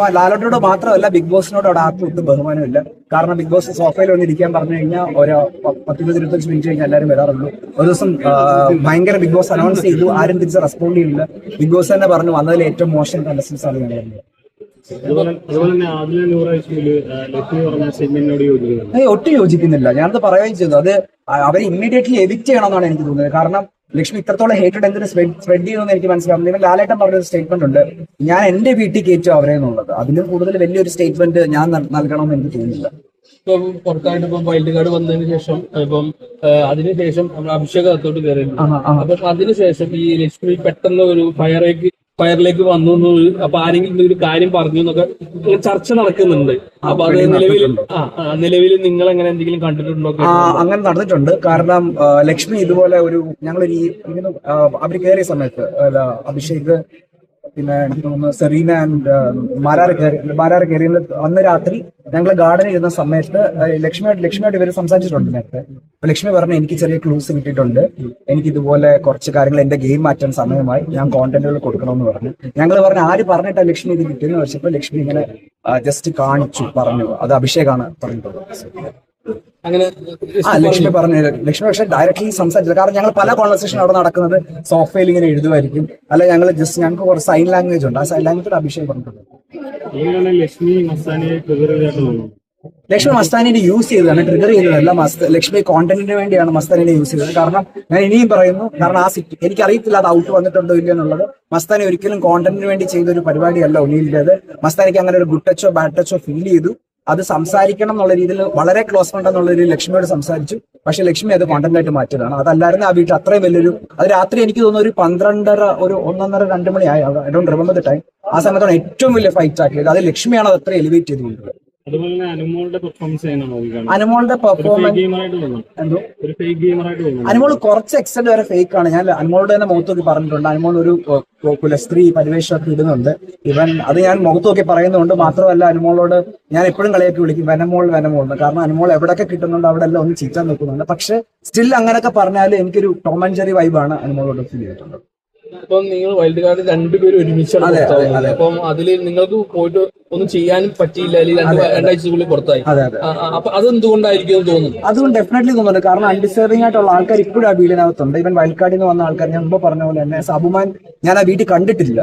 ബഹുമാനം ലാലോട്ടിനോട് മാത്രമല്ല ബിഗ് ബോസിനോട് അവിടെ ആർക്കും ഒട്ടും ബഹുമാനമില്ല. കാരണം ബിഗ് ബോസ് സോഫയിൽ വന്ന് ഇരിക്കാൻ പറഞ്ഞു കഴിഞ്ഞാൽ ഒരു പ- പത്ത് ഇരുപത് ഇരുപത്തഞ്ച് മിനിറ്റ് കഴിഞ്ഞാൽ എല്ലാവരും വരാറുള്ളൂ ഒരു ദിവസം ഭയങ്കര ബിഗ് ബോസ് അനൗൺസ് ചെയ്തു. ആരും തിരിച്ച് റെസ്പോണ്ട് ചെയ്യില്ല ബിഗ് ബോസ് തന്നെ പറഞ്ഞു വന്നതിൽ ഏറ്റവും മോശം കണ്ടസ്റ്റൻസ് ആണ് ഏയ് ഒട്ടും യോജിക്കുന്നില്ല. ഞാനത് പറയുകയും ചെയ്തു. അത് അവരെ ഇമ്മീഡിയറ്റ്ലി എവിക്ട് ചെയ്യണമെന്നാണ് എനിക്ക് തോന്നുന്നത്. കാരണം ലക്ഷ്മി ഇത്രത്തോളം ഹേറ്റഡ് എന്തിനു സ്പ്രെഡ് ചെയ്യുമെന്ന് എനിക്ക് മനസ്സിലാവുന്നു ഇവൻ ലാലേട്ടൻ പറഞ്ഞൊരു സ്റ്റേറ്റ്മെന്റ് ഉണ്ട്. ഞാൻ എന്റെ വീട്ടിൽ കയറ്റും അവരെ എന്നുള്ളത്. അതിലും കൂടുതൽ വലിയൊരു സ്റ്റേറ്റ്മെന്റ് ഞാൻ നൽ- നൽകണമെന്ന് എനിക്ക് തോന്നുന്നില്ല. ഇപ്പം പുറത്തായിട്ട് ഇപ്പം വൈൽഡ് കാർഡ് വന്നതിന് ശേഷം ഇപ്പം അതിനുശേഷം നമ്മൾ അഭിഷേക് അകത്തോട്ട് കയറിയിട്ടുണ്ട്. അപ്പൊ അതിനുശേഷം ഈ ലക്ഷ്മി പെട്ടെന്ന് ഒരു ഫയറേക്ക് ഫയറിലേക്ക് വന്നു അപ്പൊ ആരെങ്കിലും ഒരു കാര്യം പറഞ്ഞു എന്നൊക്കെ ചർച്ച നടക്കുന്നുണ്ട്. അപ്പൊ അത് നിലവിൽ നിലവിൽ നിങ്ങൾ അങ്ങനെ എന്തെങ്കിലും കണ്ടിട്ടുണ്ടോ അങ്ങനെ നടന്നിട്ടുണ്ട്. കാരണം ലക്ഷ്മി ഇതുപോലെ ഒരു ഞങ്ങളൊരു ഈ ഇങ്ങനെ അവർ കയറിയ സമയത്ത് അഭിഷേക് പിന്നെ എനിക്ക് തോന്നുന്നു സെറീന ആൻഡ് മാരാറ് മാരാർ കയറി അന്ന് രാത്രി ഞങ്ങൾ ഗാർഡനിൽ ഇരുന്ന സമയത്ത് ലക്ഷ്മിയായിട്ട് ലക്ഷ്മിയായിട്ട് ഇവർ സംസാരിച്ചിട്ടുണ്ട് നേരത്തെ. അപ്പൊ ലക്ഷ്മി പറഞ്ഞു എനിക്ക് ചെറിയ ക്ലൂസ് കിട്ടിയിട്ടുണ്ട്. എനിക്ക് ഇതുപോലെ കുറച്ച് കാര്യങ്ങൾ എന്റെ ഗെയിം മാറ്റാൻ സമയമായി. ഞാൻ കോണ്ടന്റുകൾ കൊടുക്കണമെന്ന് പറഞ്ഞു. ഞങ്ങൾ പറഞ്ഞു ആര് പറഞ്ഞിട്ടാ ലക്ഷ്മി ഇത് കിട്ടിയെന്ന്? വെച്ചപ്പോൾ ലക്ഷ്മി ഇങ്ങനെ ജസ്റ്റ് കാണിച്ചു പറഞ്ഞു. അത് അഭിഷേകാണ് പറഞ്ഞിട്ടുള്ളത്. അങ്ങനെ ആ ലക്ഷ്മി പറഞ്ഞു ലക്ഷ്മി പക്ഷെ ഡയറക്ട്ലി സംസാരിച്ചത് കാരണം ഞങ്ങൾ പല കോൺവെർസേഷൻ അവിടെ നടക്കുന്നത് സോഫ്റ്റ്വെയർ ഇങ്ങനെ എഴുതുമായിരിക്കും അല്ല ഞങ്ങൾ ജസ്റ്റ് ഞങ്ങൾക്ക് കുറച്ച് സൈൻ ലാംഗ്വേജ് ഉണ്ട്. ആ സൈൻ ലാംഗ്വേജ് അഭിഷേക് പറഞ്ഞിട്ടുണ്ട്. ലക്ഷ്മി മസ്താനിനെ യൂസ് ചെയ്തതാണ്. ട്രിഗർ ചെയ്തതല്ല മസ്ത ലക്ഷ്മി കോണ്ടന്റിന് വേണ്ടിയാണ് മസ്താനിനെ യൂസ് ചെയ്തത്. കാരണം ഞാൻ ഇനിയും പറയുന്നു കാരണം ആ സിറ്റി എനിക്ക് അറിയത്തില്ല അത് ഔട്ട് വന്നിട്ടുണ്ടോ ഇല്ല എന്നുള്ളത്. മസ്താനി ഒരിക്കലും കോണ്ടന്റിന് വേണ്ടി ചെയ്ത ഒരു പരിപാടിയല്ല ഒന്നിയിലത് മസ്താനിക്ക് അങ്ങനെ ഒരു ഗുഡ് ടച്ചോ ബാഡ് ടച്ചോ ഫീൽ ചെയ്തു. അത് സംസാരിക്കണം എന്നുള്ള രീതിയിൽ വളരെ ക്ലോസ് ഫ്രണ്ട് എന്നുള്ള രീതിയിൽ ലക്ഷ്മിയോട് സംസാരിച്ചു. പക്ഷെ ലക്ഷ്മി അത് കോണ്ടന്റ് ആയിട്ട് മാറ്റിയതാണ്. അതല്ലായിരുന്നു ആ വീട്ടിൽ അത്രയും വലിയൊരു അത് രാത്രി എനിക്ക് തോന്നുന്നു ഒരു പന്ത്രണ്ടര ഒരു ഒന്നൊന്നര രണ്ട് മണിയായി. I don't remember the time ആ സമയത്താണ് ഏറ്റവും വലിയ ഫൈറ്റ് ആക്കിയത്. അത് ലക്ഷ്മിയാണ് അത് അത്ര എലിവേറ്റ് ചെയ്തുകൊണ്ടത് അതുപോലെ തന്നെ അനുമോളുടെ പെർഫോമൻസ് അനുമോളുടെ അനുമോൾ കുറച്ച് എക്സ്റ്റെന്റ് വരെ ഫേക്ക് ആണ്. ഞാൻ അനുമോളുടെ തന്നെ മുഖത്ത് നോക്കി പറഞ്ഞിട്ടുണ്ട്. അനുമോൾ ഒരു കുലസ്ത്രീ പരിവേഷമൊക്കെ ഇടുന്നുണ്ട്. ഇവൻ അത് ഞാൻ മുഖത്ത് നോക്കി പറയുന്നുണ്ട്. മാത്രമല്ല അനുമോളോട് ഞാൻ എപ്പോഴും കളിയൊക്കെ വിളിക്കും. വനമോൾ വനമോൾ എന്ന്. കാരണം അനുമോൾ എവിടെയൊക്കെ കിട്ടുന്നുണ്ട് അവിടെ എല്ലാം ഒന്ന് ചീറ്റാൻ നോക്കുന്നുണ്ട് പക്ഷെ സ്റ്റിൽ അങ്ങനെയൊക്കെ പറഞ്ഞാൽ എനിക്കൊരു ടോം ആൻഡ് ജെറി വൈബാണ് അനുമോളോട് ഫീൽ ചെയ്തിട്ടുണ്ട് ഇപ്പം നിങ്ങൾ വൈൽഡ് കാർഡ് രണ്ടുപേരും ഒരുമിച്ചാണ് അതെ. അതെ, അതെ. അപ്പം അതിൽ നിങ്ങൾക്ക് പോയിട്ട് ഒന്നും ചെയ്യാനും പറ്റിയില്ല അല്ലെങ്കിൽ രണ്ട് രണ്ടാഴ്ചക്കുള്ളിൽ പുറത്തായി. അതെ അത്. അപ്പൊ അതെന്തുകൊണ്ടായിരിക്കും എന്ന് തോന്നുന്നു? അതുകൊണ്ട് ഡെഫിനറ്റ്ലി തോന്നുന്നുണ്ട് കാരണം അൺഡിസേർവിംഗ് ആയിട്ടുള്ള ആൾക്കാർ ഇപ്പോഴും ആ വീടിനകത്തുണ്ട്. ഇവൻ വയൽക്കാടിൽ നിന്ന് വന്ന ആൾക്കാർ ഞാൻ മുമ്പ് പറഞ്ഞ പോലെ തന്നെ സബുമാൻ ഞാൻ ആ വീട്ടിൽ കണ്ടിട്ടില്ല.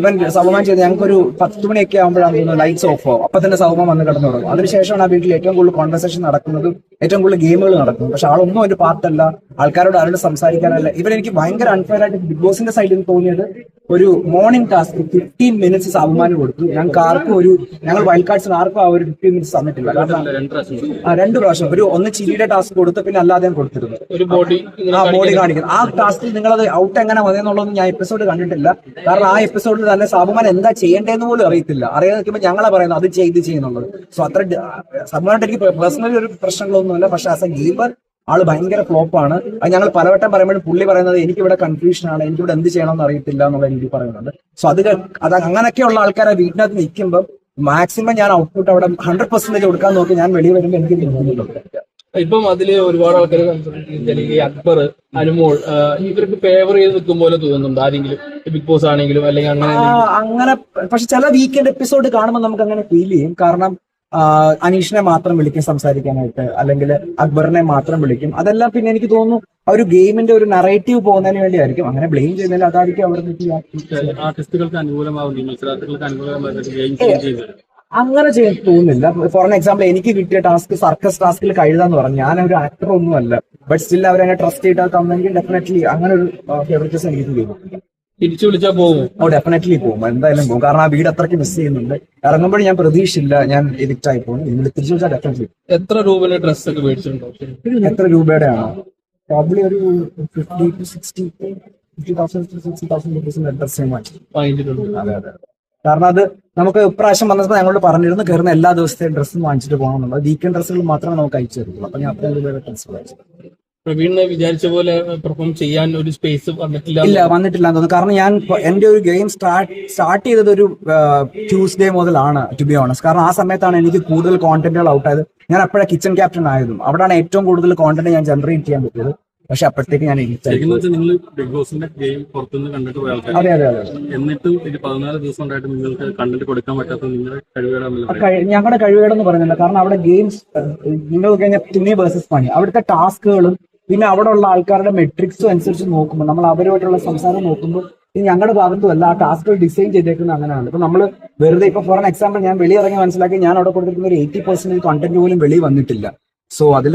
ഇവൻ സബുമാൻ ചെയ്ത് ഞങ്ങൾക്ക് ഒരു പത്ത് മണിയൊക്കെ ആകുമ്പോഴാണ് തോന്നുന്നു ലൈറ്റ്സ് ഓഫ് ആവും. അപ്പൊ തന്നെ സബുമാൻ വന്ന് കിടന്നു തുടങ്ങും അതിനുശേഷമാണ് ആ വീട്ടിൽ ഏറ്റവും കൂടുതൽ കോൺവെർസേഷൻ നടക്കുന്നതും ഏറ്റവും കൂടുതൽ ഗെയിമുകൾ നടക്കും. പക്ഷെ ആളൊന്നും ഒരു പാർട്ടല്ല. ആൾക്കാരോട് ആരോട് സംസാരിക്കാനല്ല. ഇവൻ എനിക്ക് ഭയങ്കര അൺഫെയർ ആയിട്ട് ബിഗ് ബോസിന്റെ സൈഡിൽ നിന്ന് തോന്നിയത് ഒരു മോർണിംഗ് ടാസ്ക് ഫിഫ്റ്റീൻ മിനിറ്റ്സ് അവമാനം കൊടുത്തു. ഞങ്ങൾക്ക് ആർക്കും ഒരു ഞങ്ങൾ വൈൽഡ് കാർഡ്സിന് ആർക്കും ആ ഒരു ഫിഫ്റ്റീൻ മിനിറ്റ്സ് തന്നിട്ടില്ല. കാരണം ആ രണ്ട് പ്രാവശ്യം. ഒരു ഒന്ന് ചിരിയുടെ ടാസ്ക് കൊടുത്തു പിന്നെ അല്ലാതെയും കൊടുത്തിരുന്നു. ആ ബോഡി കാണിക്കുന്നത് ആ ടാസ്കിൽ നിങ്ങളത് ഔട്ട് എങ്ങനെ വന്നെന്നുള്ളതൊന്നും ഞാൻ എപ്പിസോഡ് കണ്ടിട്ടില്ല. കാരണം ആ എപ്പിസോഡിൽ തന്നെ സാബുമാൻ എന്താ ചെയ്യേണ്ടതെന്ന് പോലും അറിയത്തില്ല. അറിയാതെ നിൽക്കുമ്പോൾ ഞങ്ങളെ പറയുന്നത് അത് ചെയ്ത് ചെയ്യുന്നുള്ളത് സോ അത്ര സാബുമാനായിട്ട് എനിക്ക് പേഴ്സണലി ഒരു പ്രശ്നങ്ങളൊന്നുമില്ല പക്ഷെ ആസ് എ ഗീപ്പർ ആൾ ഭയങ്കര ഫ്ലോപ്പാണ് അത് ഞങ്ങൾ പലവട്ടം പറയുമ്പോഴും പുള്ളി പറയുന്നത് എനിക്ക് ഇവിടെ കൺഫ്യൂഷൻ ആണ്. എനിക്കിവിടെ എന്ത് ചെയ്യണമെന്ന് അറിയത്തില്ല എന്നുള്ള രീതി പറയുന്നുണ്ട്. സോ അത് അത് അങ്ങനെയൊക്കെയുള്ള ആൾക്കാരെ വീട്ടിനകത്ത് നിൽക്കുമ്പോൾ മാക്സിമം ഞാൻ ഔട്ട്പുട്ട് അവിടെ ഹൺഡ്രഡ് പെർസെന്റേജ് കൊടുക്കാൻ നോക്കി ഞാൻ വെളിയിൽ വരുമ്പോൾ എനിക്ക് തോന്നുന്നുണ്ട് ഇപ്പം അതിൽ ഒരുപാട് ആൾക്കാർ ഈ അക്ബർ അനുമോൾ ഇവർക്ക് ഫേവർ ചെയ്ത് നിൽക്കും പോലെ തോന്നുന്നുണ്ട്. ആരെങ്കിലും ബിഗ് ബോസ് ആണെങ്കിലും അല്ലെങ്കിൽ അങ്ങനെ അങ്ങനെ പക്ഷെ ചില വീക്കെൻഡ് എപ്പിസോഡ് കാണുമ്പോൾ നമുക്ക് അങ്ങനെ ഫീൽ ചെയ്യും. കാരണം അനീഷിനെ മാത്രം വിളിക്കും സംസാരിക്കാനായിട്ട് അല്ലെങ്കിൽ അക്ബറിനെ മാത്രം വിളിക്കും. അതെല്ലാം പിന്നെ എനിക്ക് തോന്നുന്നു ആ ഒരു ഗെയിമിന്റെ ഒരു നറേറ്റീവ് പോകുന്നതിന് വേണ്ടിയായിരിക്കും. അങ്ങനെ ബ്ലെയിം ചെയ്യുന്നതിൽ അതായിരിക്കും അവർ ആർട്ടിസ്റ്റുകൾക്ക് അനുകൂലമാവുന്നു അങ്ങനെ ചെയ്യാൻ തോന്നുന്നില്ല. ഫോർ എക്സാമ്പിൾ എനിക്ക് കിട്ടിയ ടാസ്ക് സർക്കസ് ടാസ്കിൽ കഴുതാന്ന് പറഞ്ഞു. ഞാൻ ഒരു ആക്ടർ ഒന്നുമല്ല ബട്ട് സ്റ്റിൽ അവരെന്നെ ട്രസ്റ്റ് ചെയ്താൽ തന്നെങ്കിൽ ഡെഫിനറ്റ്ലി അങ്ങനെ ഒരു ഫേവറേറ്റസ് എനിക്ക് തോന്നുന്നു. തിരിച്ചു വിളിച്ചാൽ പോകും ഓ ഡെഫിനറ്റ്ലി പോകും എന്തായാലും പോകും കാരണം ആ വീട് അത്രയ്ക്ക് മിസ് ചെയ്യുന്നുണ്ട്. ഇറങ്ങുമ്പോഴും ഞാൻ പ്രതീക്ഷയില്ല. ഞാൻ എഡിക്റ്റ് ആയി പോകും. നിങ്ങൾ തിരിച്ചു വിളിച്ചാൽ ഡെഫിനറ്റ്ലി എത്ര രൂപയുടെ ഡ്രസ് ഒക്കെ മേടിച്ചിട്ടുണ്ടോ? എത്ര രൂപയുടെ ആണോ പ്രോബ്ലി ഒരു fifty to sixty fifty thousand to sixty thousand റുപ്പീസിന്റെ dress വാങ്ങി വാങ്ങിച്ചിട്ടുണ്ട്. അതെ അതെ. കാരണം അത് നമുക്ക് ഇപ്രാവശ്യം വന്നപ്പോൾ ഞങ്ങളോട് പറഞ്ഞിരുന്നു കയറുന്ന എല്ലാ ദിവസത്തെയും ഡ്രസ്സും വാങ്ങിച്ചിട്ട് പോകണം പോകണമെന്നുള്ളത് വീക്കെൻഡ് ഡ്രസ്സുകൾ മാത്രമേ നമുക്ക് അയച്ചു തരുള്ളൂ. അപ്പൊ ഞാൻ അത്രയും രൂപയുടെ ഡ്രസ്സ് വാങ്ങിച്ചു. പ്രവീണിനെ വിചാരിച്ച പോലെ പെർഫോം ചെയ്യാൻ ഒരു സ്പേസ് വന്നിട്ടില്ല ഇല്ല വന്നിട്ടില്ല തോന്നുന്നു. കാരണം ഞാൻ എന്റെ ഒരു ഗെയിം സ്റ്റാർട്ട് സ്റ്റാർട്ട് ചെയ്തത് ഒരു ട്യൂസ്ഡേ മുതലാണ് ടു ബി ഓണസ് കാരണം ആ സമയത്താണ് എനിക്ക് കൂടുതൽ കോണ്ടന്റുകൾ ഔട്ട് ആയത്. ഞാൻ അപ്പോഴാണ് കിച്ചൺ ക്യാപ്റ്റൻ ആയതും. അവിടെയാണ് ഏറ്റവും കൂടുതൽ കോണ്ടന്റ് ഞാൻ ജനറേറ്റ് ചെയ്യാൻ പറ്റിയത്. പക്ഷെ അപ്പോഴത്തേക്ക് ഞാൻ. നിങ്ങൾ ബിഗ് ബോസിന്റെ ഗെയിം പുറത്തുനിന്ന് കണ്ടിട്ട് പോയ ആൾക്കാർ അതെ അതെ അതെ. എന്നിട്ടും ഇത് പതിനാല് ദിവസം ഉണ്ടായിട്ട് നിങ്ങൾക്ക് കണ്ടന്റ് കൊടുക്കാൻ പറ്റാത്ത നിങ്ങളുടെ ഞങ്ങളുടെ കഴിവുകേടെന്ന് പറഞ്ഞില്ല കാരണം അവിടെ ഗെയിംസ് നിങ്ങൾ കഴിഞ്ഞാൽ തുണി വേഴ്സസ് പണി. അവിടുത്തെ ടാസ്കുകളും പിന്നെ അവിടെ ഉള്ള ആൾക്കാരുടെ മെട്രിക്സും അനുസരിച്ച് നോക്കുമ്പോൾ നമ്മൾ അവരുമായിട്ടുള്ള സംസാരം നോക്കുമ്പോൾ ഇനി ഞങ്ങളുടെ ഭാഗത്തും അല്ല ആ ടാസ്കുകൾ ഡിസൈൻ ചെയ്തേക്കുന്നത് അങ്ങനെയാണ്. ഇപ്പൊ നമ്മൾ വെറുതെ ഇപ്പൊ ഫോർ എക്സാമ്പിൾ ഞാൻ വെളിയിറങ്ങി മനസ്സിലാക്കി ഞാൻ അവിടെ കൊടുത്തിരിക്കുന്ന ഒരു എയ്റ്റി പെർസെന്റേജ് കണ്ടന്റ് പോലും വെളി വന്നിട്ടില്ല. സോ അതിൽ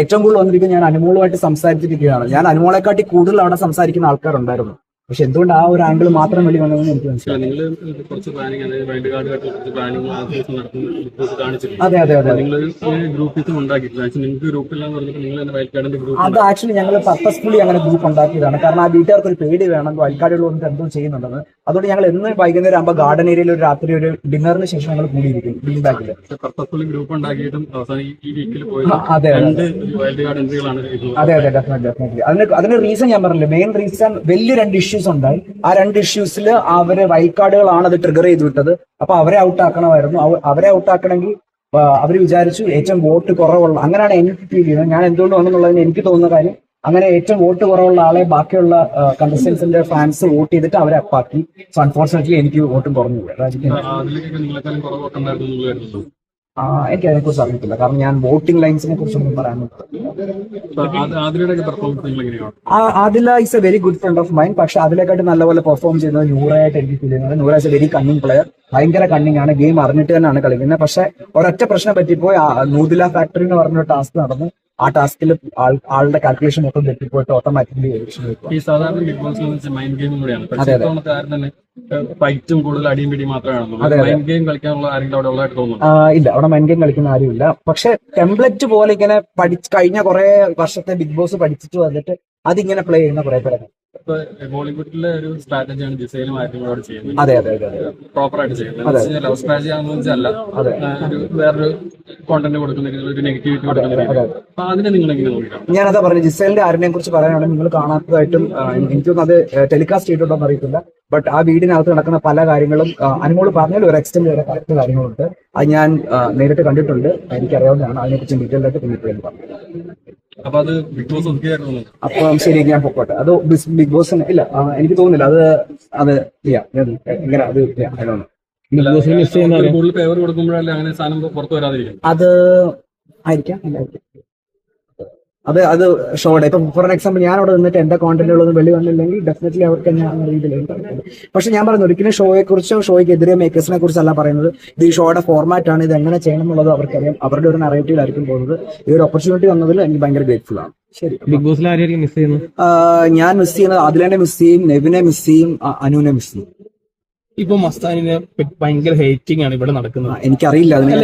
ഏറ്റവും കൂടുതൽ വന്നിരിക്കുന്നത് ഞാൻ അനുമോളുമായിട്ട് സംസാരിച്ചിരിക്കുകയാണ്. ഞാൻ അനുമോളെക്കാട്ടി കൂടുതൽ അവിടെ സംസാരിക്കുന്ന ആൾക്കാരുണ്ടായിരുന്നു. പക്ഷെ എന്തുകൊണ്ട് ആ ഒരു ആംഗിൾ മാത്രം വെളി വന്നതെന്ന് എനിക്ക് മനസ്സിലായി അതെ അതെ അതെ അത്. ആക്ച്വലി ഞങ്ങൾ പർപ്പസ്ഫുള്ളി അങ്ങനെ ഗ്രൂപ്പ് ഉണ്ടാക്കിയതാണ്. കാരണം ആ വീട്ടുകാർക്ക് ഒരു പേടി വേണം വയൽക്കാടുകൾ വന്നിട്ട് എന്തോ ചെയ്യുന്നുണ്ടെന്ന്. അതുകൊണ്ട് ഞങ്ങൾ എന്ന് വൈകുന്നേരം ആകുമ്പോൾ ഗാർഡൻ ഏരിയയിൽ ഒരു രാത്രി ഒരു ഡിന്നറിന് ശേഷം ഞങ്ങൾ കൂടിയിരിക്കും ബാക്കിൽ പർപ്പസ്ഫുള്ളി ഗ്രൂപ്പ് ഉണ്ടാക്കിയിട്ടും അവസാനം ഈ- ഈ വീക്കിൽ പോയി അതെ അതെ. അതെ അതെ ഡെഫിനറ്റ്ലി അതിന് അതിന് റീസൺ ഞാൻ പറഞ്ഞില്ല? മെയിൻ റീസൺ വലിയ രണ്ട് ഇഷ്യൂസ് ഉണ്ടായി. ആ രണ്ട് ഇഷ്യൂസിൽ അവർ വൈക്കാർഡുകളാണ് അത് ട്രിഗർ ചെയ്ത് വിട്ടത്. അപ്പൊ അവരെ ഔട്ട് ആക്കണമായിരുന്നു. അവരെ ഔട്ട് ആക്കണമെങ്കിൽ അവർ വിചാരിച്ചു ഏറ്റവും വോട്ട് കുറവുള്ള അങ്ങനെയാണ് എനിക്ക് ഫീൽ ചെയ്യുന്നത്. ഞാൻ എന്തുകൊണ്ട് വന്നെന്നുള്ളതിന് എനിക്ക് തോന്നുന്ന കാര്യം അങ്ങനെ ഏറ്റവും വോട്ട് കുറവുള്ള ആളെ ബാക്കിയുള്ള കണ്ടസ്റ്റൻസിന്റെ ഫാൻസ് വോട്ട് ചെയ്തിട്ട് അവരെ അപ്പാക്കി സോ അൺഫോർച്ചുനേറ്റ്ലി എനിക്ക് വോട്ടും കുറഞ്ഞു പോയി അതിനെ എനിക്ക് അതിനെക്കുറിച്ച് അറിയത്തില്ല. കാരണം ഞാൻ വോട്ടിംഗ് ലൈൻസിനെ കുറിച്ചൊന്നും പറയാൻ Adila is a very good friend of mine പക്ഷെ അതിലേക്കാട്ട് നല്ലപോലെ പെർഫോം ചെയ്യുന്നത് നൂറായിട്ട് എനിക്ക് ഫീൽ ചെയ്യുന്നത്. Noora is a very cunning player ഭയങ്കര കണ്ണിങ് ആണ്. ഗെയിം അറിഞ്ഞിട്ട് തന്നെയാണ് കളിക്കുന്നത്. പക്ഷെ ഒരൊറ്റ പ്രശ്നം പറ്റിപ്പോയി. നൂതില ഫാക്ടറി എന്ന് പറഞ്ഞൊരു ടാസ്ക് നടന്നു. ആ ടാസ്കിൽ ആളുടെ കാൽക്കുലേഷൻ മൊത്തം തെറ്റിപ്പോയിട്ട് ഓട്ടോമാറ്റിക്കലി ഈ സാധാരണ ബിഗ് വെച്ച് മൈൻഡ് ഗെയിം കൂടിയാണ്. തന്നെ ഫൈറ്റും കൂടുതൽ അടിയും പിടിയും മാത്രമേ അതെ, മൈൻഡ് ഗെയിം കളിക്കാനുള്ള ആരെങ്കിലും അവിടെ ഉള്ളതായിട്ട് തോന്നുന്നു ഇല്ല. അവിടെ മൈൻഡ് ഗെയിം കളിക്കുന്ന ആരുമില്ല. പക്ഷെ ടെംപ്ലറ്റ് പോലെ ഇങ്ങനെ പഠിച്ച് കഴിഞ്ഞ കുറെ വർഷത്തെ ബിഗ് ബോസ് പഠിച്ചിട്ട് വന്നിട്ട് അതിങ്ങനെ പ്ലേ ചെയ്യുന്ന കുറെ പേരാണ് ബോളിവുഡിലെ ഒരു സ്ട്രാറ്റജിയാണ് ജിസയിലും ആര്യങ്ങളോട് ചെയ്യുന്നത്. അതെ അതെ അതെ പ്രോപ്പർ ആയിട്ട് ചെയ്യുന്നത്. ലവ് സ്ട്രാറ്റജി ആണെന്ന് വെച്ചല്ല. ഒരു വേറൊരു കോണ്ടന്റ് കൊടുക്കുന്ന ഒരു നെഗറ്റിവിറ്റി കൊടുക്കുന്ന അപ്പൊ അതിനെ നിങ്ങൾ എങ്ങനെ നോക്കിയാണ് ഞാനതാ പറഞ്ഞു ജിസേലിന്റെ ആരിനെ കുറിച്ച് പറയാനാണെങ്കിൽ നിങ്ങൾ കാണാത്തതായിട്ടും എനിക്കൊന്നും അത് ടെലികാസ്റ്റ് ചെയ്തിട്ടുണ്ടോ എന്ന് അറിയത്തില്ല. ബട്ട് ആ വീടിനകത്ത് നടക്കുന്ന പല കാര്യങ്ങളും അനുമോൾ പറഞ്ഞാലും ഒരു എക്സ്റ്റെൻഡ് വരെ കറക്റ്റ് കാര്യങ്ങളുണ്ട്. അത് ഞാൻ നേരിട്ട് കണ്ടിട്ടുണ്ട്. എനിക്കറിയാവുന്നതാണ്. അതിനെക്കുറിച്ച് ഡീറ്റെയിൽ ആയിട്ട് പിന്നീട് പറഞ്ഞു അപ്പൊ അത് ബിഗ് ബോസ് ഒതുക്കിയായിരുന്നു അപ്പം ശരി ഞാൻ പൊക്കോട്ടെ. അത് ബിഗ് ബോസ് ഇല്ല എനിക്ക് തോന്നുന്നില്ല. അത് അത് ഇങ്ങനെ അത് അത് ആയിരിക്കാം. അത് അത് ഷോടെ. ഇപ്പൊ ഫോർ എക്സാമ്പിൾ ഞാൻ അവിടെ നിന്നിട്ട് എന്റെ കോണ്ടന്റുകളൊന്നും വെളി വന്നില്ലെങ്കിൽ ഡെഫിനറ്റ്ലി അവർക്ക് ഞാൻ രീതിയിൽ പക്ഷെ ഞാൻ പറഞ്ഞു ഒരിക്കലും ഷോയെ കുറിച്ചോ ഷോയ്ക്ക് എതിരെ മേക്കേഴ്സിനെ കുറിച്ചല്ല പറയുന്നത്. ഇത് ഈ ഷോയുടെ ഫോർമാറ്റ് ആണ് ഇത് എങ്ങനെ ചെയ്യണം എന്നുള്ളത് അവർക്കറിയാം. അവരുടെ ഒരു നറേറ്റീവിലായിരിക്കും പോകുന്നത്. ഈ ഒരു ഓപ്പർച്യൂണിറ്റി വന്നതിൽ എനിക്ക് ഭയങ്കര ഗ്രേറ്റ്ഫുൾ ആണ്. ശരി. ബിഗ് ബോസിൽ ആരെയായിരിക്കും മിസ് ചെയ്യുന്നത്? ഞാൻ മിസ് ചെയ്യുന്നത് അതിലെ മിസ് ചെയ്യും നെവിനെ മിസ് ചെയ്യും അനുവിനെ മിസ് ചെയ്യും. ഇപ്പൊ മസ്താനിനെ ഭയങ്കര ഹേറ്റിംഗ് ആണ് ഇവിടെ നടക്കുന്നത്. എനിക്കറിയില്ല അതിനെ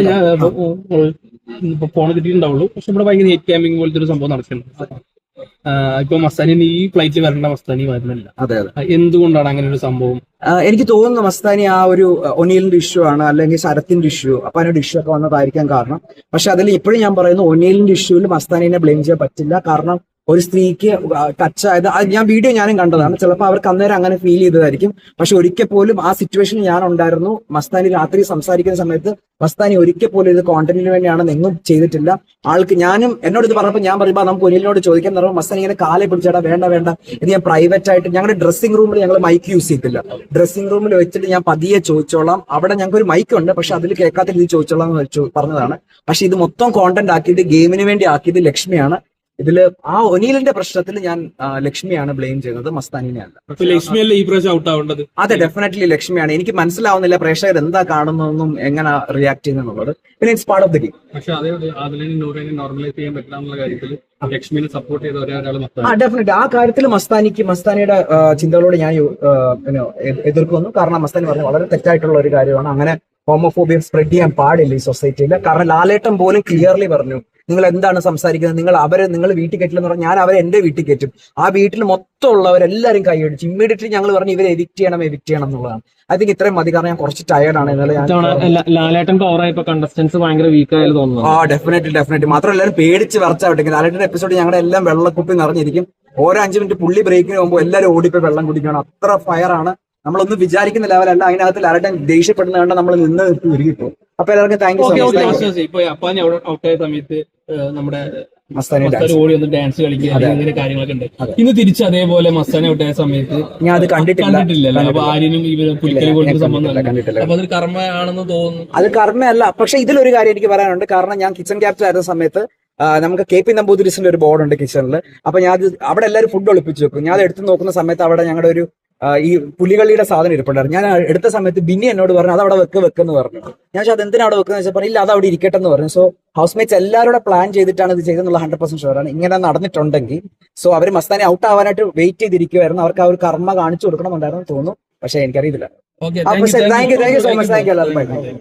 ഇപ്പൊ ഫോൺ കിട്ടിയിട്ടുണ്ടാവുള്ളൂ പക്ഷെ ഇവിടെ ഭയങ്കര നെറ്റ് ക്യാമ്പിംഗ് പോലത്തെ ഒരു സംഭവം നടക്കുന്നുണ്ട്. ഇപ്പൊ മസ്താനി ഈ ഫ്ലൈറ്റിൽ വരേണ്ട മസ്താനി വരുന്നില്ല. അതെ അതെ. എന്തുകൊണ്ടാണ് അങ്ങനെ ഒരു സംഭവം? എനിക്ക് തോന്നുന്നു മസ്താനി ആ ഒരു ഒനിയലിന്റെ ഇഷ്യൂ ആണ് അല്ലെങ്കിൽ ശരത്തിന്റെ ഇഷ്യൂ അപ്പൊ അതിനൊരു ഇഷ്യൂ ഒക്കെ വന്നതായിരിക്കാൻ കാരണം. പക്ഷെ അതിൽ ഇപ്പോഴും ഞാൻ പറയുന്നു ഒനിയലിന്റെ ഇഷ്യൂവിൽ മസ്താനിനെ ബ്ലെയിം ചെയ്യാൻ പറ്റില്ല. കാരണം ഒരു സ്ത്രീക്ക് ടച്ച് ആയത് ഞാൻ വീഡിയോ ഞാനും കണ്ടതാണ്. ചിലപ്പോൾ അവർക്ക് അന്നേരം അങ്ങനെ ഫീൽ ചെയ്തതായിരിക്കും. പക്ഷെ ഒരിക്കൽ പോലും ആ സിറ്റുവേഷനിൽ ഞാൻ ഉണ്ടായിരുന്നു. മസ്താനി രാത്രി സംസാരിക്കുന്ന സമയത്ത് മസ്താനി ഒരിക്കൽ പോലും ഇത് കോണ്ടന്റിന് വേണ്ടിയാണെന്ന് എങ്ങും ചെയ്തിട്ടില്ല. ആൾക്ക് ഞാനും എന്നോട് ഇത് പറഞ്ഞപ്പോൾ ഞാൻ പറയുമ്പോൾ നമുക്ക് ഒനിലിനോട് ചോദിക്കാൻ പറയുമ്പോൾ മസ്താനി ഇങ്ങനെ കാലെ പിടിച്ചേടാ വേണ്ട വേണ്ട. ഇത് ഞാൻ പ്രൈവറ്റ് ആയിട്ട് ഞങ്ങളുടെ ഡ്രസ്സിംഗ് റൂമിൽ ഞങ്ങൾ മൈക്ക് യൂസ് ചെയ്തില്ല ഡ്രസ്സിംഗ് റൂമിൽ വെച്ചിട്ട് ഞാൻ പതിയെ ചോദിച്ചോളാം. അവിടെ ഞങ്ങൾക്ക് ഒരു മൈക്ക് ഉണ്ട്. പക്ഷെ അതിൽ കേൾക്കാത്ത രീതിയിൽ ചോദിച്ചോളാം എന്ന് പറഞ്ഞതാണ്. പക്ഷെ ഇത് മൊത്തം കോണ്ടന്റ് ആക്കിയത് ഗെയിമിന് വേണ്ടി ആക്കിയത് ലക്ഷ്മിയാണ്. ഇതിൽ ആ ഒനീലിന്റെ പ്രശ്നത്തിൽ ഞാൻ ലക്ഷ്മിയാണ് ബ്ലെയിം ചെയ്യുന്നത് മസ്താനിനെ അല്ല. ലക്ഷ്മിയല്ലേ ഈ പ്രാവശ്യം ഔട്ട് ആവേണ്ടത് അതെ ഡെഫിനറ്റ്ലി ലക്ഷ്മിയാണ്. എനിക്ക് മനസ്സിലാവുന്നില്ല പ്രേക്ഷകർ എന്താ കാണുന്നതെന്നും എങ്ങനെ റിയാക്ട് ചെയ്യുന്നുള്ളത് പിന്നെ it's part of the game പക്ഷെ അതേ അതിനെ നൂറിനെ നോർമലൈസ് ചെയ്യാൻ പറ്റില്ല എന്നുള്ള കാര്യത്തിൽ ലക്ഷ്മിനെ സപ്പോർട്ട് ചെയ്ത ഒരാൾ ആ ഡെഫിനറ്റ് ആ കാര്യത്തിൽ മസ്താനിക്ക് മസ്താനിയുടെ ചിന്തകളോട് ഞാൻ എതിർക്കുന്നു. കാരണം മസ്താനി പറഞ്ഞ വളരെ തെറ്റായിട്ടുള്ള ഒരു കാര്യമാണ്. അങ്ങനെ ഹോമോഫോബിയ സ്പ്രെഡ് ചെയ്യാൻ പാടില്ല ഈ സൊസൈറ്റിയിൽ കാരണം ലാലേട്ടൻ പോലും ക്ലിയർലി പറഞ്ഞു നിങ്ങൾ എന്താണ് സംസാരിക്കുന്നത്? നിങ്ങൾ അവരെ നിങ്ങൾ വീട്ടിൽ കയറ്റില്ലെന്ന് പറഞ്ഞാൽ ഞാൻ അവരെ എന്റെ വീട്ടിൽ കയറ്റും ആ വീട്ടിൽ മൊത്തം ഉള്ളവരെല്ലാവരും കൈയടിച്ചു ഇമ്മീഡിയറ്റ്ലി ഞങ്ങൾ പറഞ്ഞു ഇവരെ എവിക്ട് ചെയ്യണം എവിക്ട് ചെയ്യണം എന്നുള്ളതാണ്. ഐ തിങ്ക് ഇത്രയും മതി കാരണം ഞാൻ കുറച്ച് ടയർഡാണ് ലാലേട്ടൻ പവറായപ്പോ കണ്ടസ്റ്റൻസ് ഭയങ്കര വീക്ക് തോന്നുന്നു. ആ ഡെഫിനറ്റ്ലി ഡെഫിനറ്റ്ലി മാത്രം എല്ലാവരും പേടിച്ച് വരച്ചാവട്ടെ ലാലേട്ടൻ എപ്പിസോഡ് ഞങ്ങളുടെ എല്ലാം വെള്ളക്കുപ്പി നിറഞ്ഞിരിക്കും. ഓരോ അഞ്ച് മിനിറ്റ് പുള്ളി ബ്രേക്കിന് പോകുമ്പോൾ എല്ലാവരും ഓടിപ്പോയി വെള്ളം കുടിക്കണം. അത്ര ഫയറാണ് ആണ്. നമ്മളൊന്നും വിചാരിക്കുന്ന ലെവലല്ല. അതിനകത്ത് ആരുടെ ദേഷ്യപ്പെടുന്ന കണ്ട നമ്മൾ നിന്ന് ഉരുകിപ്പോ അപ്പൊ എല്ലാവർക്കും thank you so okay much ഇപ്പൊ അപ്പാനി ഔട്ട് ആയ സമയത്ത് നമ്മുടെ ഓടി ഒന്ന് ഡാൻസ് കളിക്കുക അങ്ങനെ കാര്യങ്ങളൊക്കെ ഉണ്ട്. ഇന്ന് തിരിച്ച് അതേപോലെ മസ്താനെ ഔട്ടായ സമയത്ത് ഞാൻ അത് കണ്ടിട്ടില്ല. അപ്പൊ ആര്യനും പുലിക്കലി കൊടുക്കുന്ന. അപ്പൊ അതൊരു കർമ്മയാണെന്ന് തോന്നുന്നു. അത് കർമ്മയല്ല. പക്ഷെ ഇതിലൊരു കാര്യം എനിക്ക് പറയാനുണ്ട്. കാരണം ഞാൻ കിച്ചൺ ക്യാപ്റ്റൻ ആയിരുന്ന സമയത്ത് നമുക്ക് കെ പി നമ്പൂതിരിസിന്റെ ഒരു ബോർഡ് ഉണ്ട് കിച്ചണിൽ അപ്പൊ ഞാൻ അവിടെ എല്ലാവരും ഫുഡ് ഒളിപ്പിച്ചു വെക്കും. ഞാൻ അത് എടുത്ത് നോക്കുന്ന സമയത്ത് അവിടെ ഞങ്ങളുടെ ഒരു ഈ പുലികളിയുടെ സാധനം ഇരിപ്പുണ്ടായിരുന്നു. ഞാൻ എടുത്ത സമയത്ത് ബിന്നി എന്നോട് പറഞ്ഞു അത് അവിടെ വെക്ക് വെക്കെന്ന് പറഞ്ഞു. ഞാൻ പക്ഷെ അത് എന്തിനാ അവിടെ വെക്കുന്ന? വെച്ചാൽ ഇല്ല അത് അവിടെ ഇരിക്കട്ടെ എന്ന് പറഞ്ഞു. സോ ഹൗസ് മേറ്റ്സ് എല്ലാവരും കൂടെ പ്ലാൻ ചെയ്തിട്ടാണ് ഇത് ചെയ്തെന്നുള്ള ഹൺഡ്രഡ് പെർസെന്റ് ഷുവർ ആണ്. ഇങ്ങനെ നടന്നിട്ടുണ്ടെങ്കിൽ സോ അവർ മസ്താനെ ഔട്ട് ആവാനായിട്ട് വെയിറ്റ് ചെയ്തിരിക്കുമായിരുന്നു അവർക്ക് ആ ഒരു കർമ്മ കാണിച്ചു കൊടുക്കണമെന്നുണ്ടായിരുന്നു തോന്നുന്നു. പക്ഷെ എനിക്കറിയില്ല okay thank you thank you so much thank you എല്ലാവർക്കും.